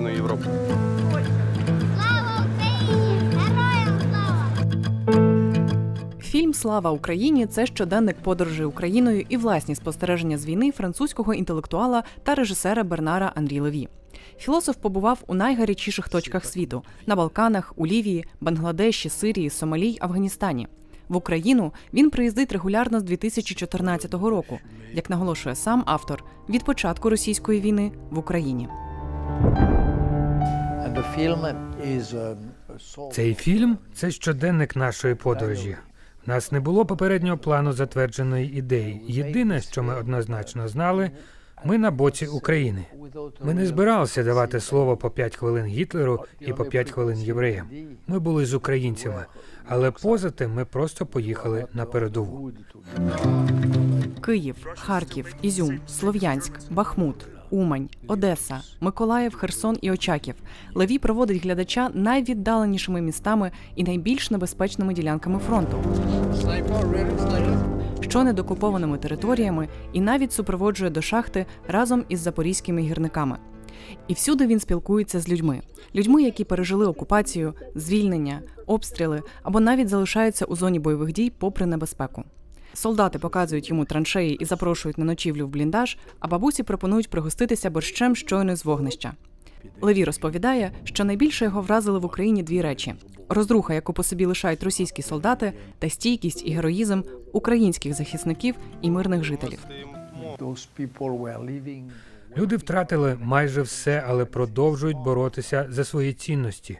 Героям слава! Фільм Слава Україні це щоденник подорожі Україною і власні спостереження з війни французького інтелектуала та режисера Бернара Анрі Леві. Філософ побував у найгарячіших точках світу на Балканах, у Лівії, Бангладеші, Сирії, Сомалі Афганістані. В Україну він приїздить регулярно з 2014 року, як наголошує сам автор, від початку російської війни в Україні. Цей фільм це щоденник нашої подорожі. У нас не було попереднього плану затвердженої ідеї. Єдине, що ми однозначно знали, ми на боці України. Ми не збиралися давати слово по 5 хвилин Гітлеру і по 5 хвилин євреям. Ми були з українцями, але поза тим ми просто поїхали на передову. Київ, Харків, Ізюм, Слов'янськ, Бахмут, Умань, Одеса, Миколаїв, Херсон і Очаків. Леві проводить глядача найвіддаленішими містами і найбільш небезпечними ділянками фронту. Що недокупованими територіями, і навіть супроводжує до шахти разом із запорізькими гірниками. І всюди він спілкується з людьми, людьми, які пережили окупацію, звільнення, обстріли або навіть залишаються у зоні бойових дій попри небезпеку. Солдати показують йому траншеї і запрошують на ночівлю в бліндаж, а бабусі пропонують пригоститися борщем щойно з вогнища. Леві розповідає, що найбільше його вразили в Україні дві речі: розруха, яку по собі лишають російські солдати, та стійкість і героїзм українських захисників і мирних жителів. Люди втратили майже все, але продовжують боротися за свої цінності.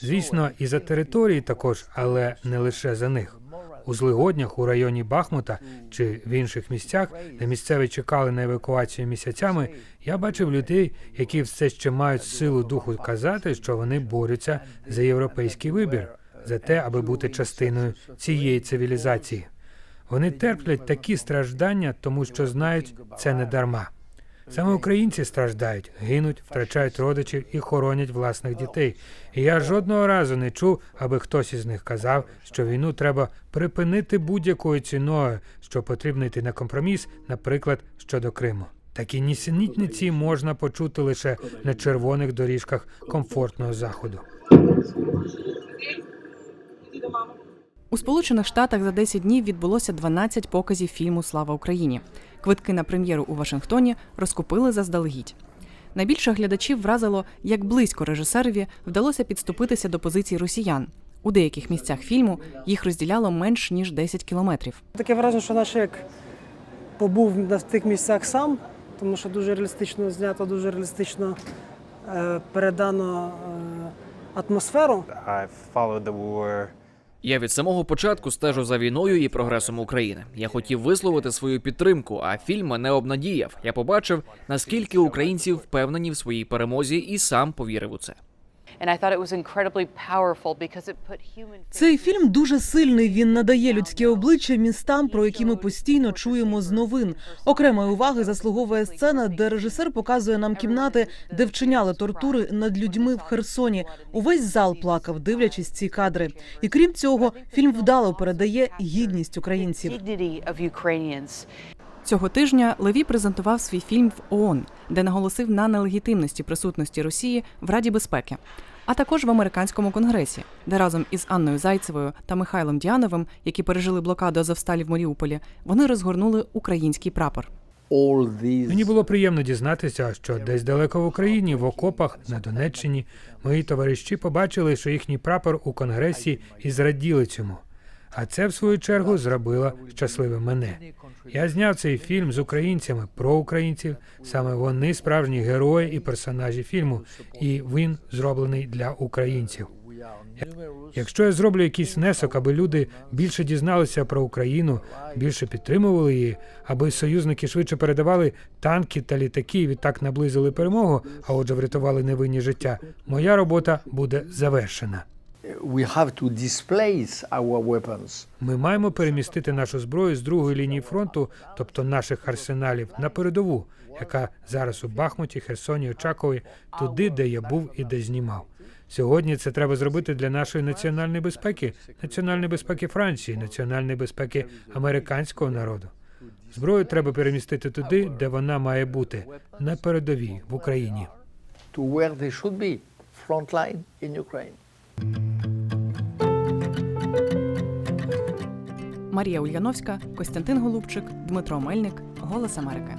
Звісно, і за території також, але не лише за них. У злигоднях у районі Бахмута чи в інших місцях, де місцеві чекали на евакуацію місяцями, я бачив людей, які все ще мають силу духу казати, що вони борються за європейський вибір, за те, аби бути частиною цієї цивілізації. Вони терплять такі страждання, тому що знають, це не дарма. Саме українці страждають, гинуть, втрачають родичів і хоронять власних дітей. І я жодного разу не чув, аби хтось із них казав, що війну треба припинити будь-якою ціною, що потрібно йти на компроміс, наприклад, щодо Криму. Такі нісенітниці можна почути лише на червоних доріжках комфортного заходу. У Сполучених Штатах за 10 днів відбулося 12 показів фільму Слава Україні. Квитки на прем'єру у Вашингтоні розкупили заздалегідь. Найбільше глядачів вразило, як близько режисерові вдалося підступитися до позицій росіян. У деяких місцях фільму їх розділяло менш ніж 10 кілометрів. Таке враження, що наш як побув на тих місцях сам, тому що дуже реалістично знято, дуже реалістично е, передано е, атмосферу. I followed the war. Я від самого початку стежу за війною і прогресом України. Я хотів висловити свою підтримку, а фільм мене обнадіяв. Я побачив, наскільки українці впевнені в своїй перемозі, і сам повірив у це. Цей фільм дуже сильний. Він надає людське обличчя містам, про які ми постійно чуємо з новин. Окремої уваги заслуговує сцена, де режисер показує нам кімнати, де вчиняли тортури над людьми в Херсоні. Увесь зал плакав, дивлячись ці кадри. І крім цього, фільм вдало передає гідність українців. Цього тижня Леві презентував свій фільм в ООН, де наголосив на нелегітимності присутності Росії в Раді безпеки, а також в американському конгресі, де разом із Анною Зайцевою та Михайлом Діановим, які пережили блокаду Азовсталі в Маріуполі, вони розгорнули український прапор. Мені було приємно дізнатися, що десь далеко в Україні, в окопах на Донеччині, мої товариші побачили, що їхній прапор у конгресі і зраділи цьому. А це, в свою чергу, зробило щасливим мене. Я зняв цей фільм з українцями про українців. Саме вони справжні герої і персонажі фільму, і він зроблений для українців. Якщо я зроблю якийсь внесок, аби люди більше дізналися про Україну, більше підтримували її, аби союзники швидше передавали танки та літаки, і відтак наблизили перемогу, а отже, врятували невинні життя. Моя робота буде завершена. Ми маємо перемістити нашу зброю з другої лінії фронту, тобто наших арсеналів, на передову, яка зараз у Бахмуті, Херсоні, Очакові, туди, де я був і де знімав. Сьогодні це треба зробити для нашої національної безпеки, національної безпеки Франції, національної безпеки американського народу. Зброю треба перемістити туди, де вона має бути, на передовій в Україні. to where they should be, frontline in Ukraine. Марія Ульяновська, Костянтин Голубчик, Дмитро Мельник, Голос Америки.